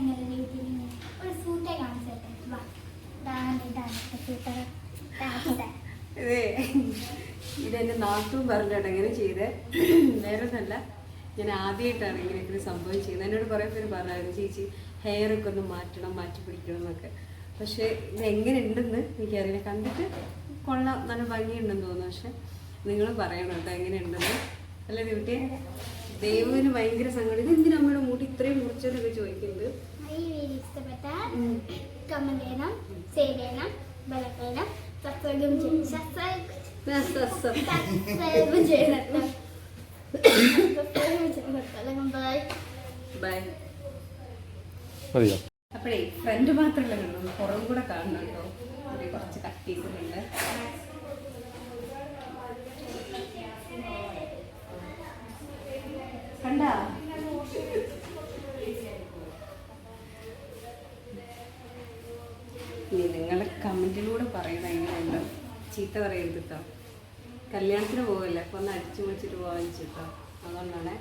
എങ്ങനെ രീതിയിൽ ഒരു സൂട്ടെ ഇതേ ഇതെന്റെ നാട്ടും പറഞ്ഞിട്ട് ഇങ്ങനെ ചെയ്തേ. വേറെ ഒന്നല്ല ഞാൻ ആദ്യമായിട്ടാണ് ഇങ്ങനെ ഒരു സംഭവം ചെയ്യുന്നത്. എന്നോട് കുറേ പേര് പറഞ്ഞായിരുന്നു ചേച്ചി ഹെയർ ഒക്കെ ഒന്ന് മാറ്റണം മാറ്റി പിടിക്കണം എന്നൊക്കെ. പക്ഷേ ഇത് എങ്ങനെ ഉണ്ടെന്ന് എനിക്കറിയില്ല. കണ്ടിട്ട് കൊള്ളാം. നല്ല ഭംഗിയുണ്ടെന്ന് തോന്നുന്നു. പക്ഷെ നിങ്ങൾ പറയണം കേട്ടോ എങ്ങനെയുണ്ടെന്ന്. അല്ലേ ഡ്യൂട്ടി ദൈവത്തിന് ഭയങ്കര സങ്കടം. ഇത് എന്തിനാ അമ്മയുടെ ഇത്രയും ചോദിക്കുന്നുണ്ട് ഈ വീഡിയോ ഇഷ്ടപ്പെട്ടാൽ കമന്റ് ചെയ്യണം സേവ് ചെയ്യണം ബലക്കണം സബ്സ്ക്രൈബും ചെയ്യണം. സബ്സ്ക്രൈബ് ചെയ്യണം സബ്സ്ക്രൈബ് ചെയ്യണം ബൈ ബൈ മതിയോ? അപ്പോഴേ ഫ്രണ്ട് മാത്രമല്ല കണ്ടു പുറം കൂടെ കാണണം കേട്ടോ കുറച്ച് കട്ട് ചെയ്തിട്ടുണ്ട്. കണ്ടാ? ഇനി നിങ്ങളെ കമന്റിലൂടെ പറയണം എങ്ങനെയുണ്ട്? ചീത്ത പറയരുത് കേട്ടോ കല്യാണത്തിന് പോകല്ലേ അപ്പൊ ഒന്ന് അടിച്ചു പൊളിച്ചിട്ട് പോകാൻ വെച്ചിട്ടോ. അതുകൊണ്ടാണേ.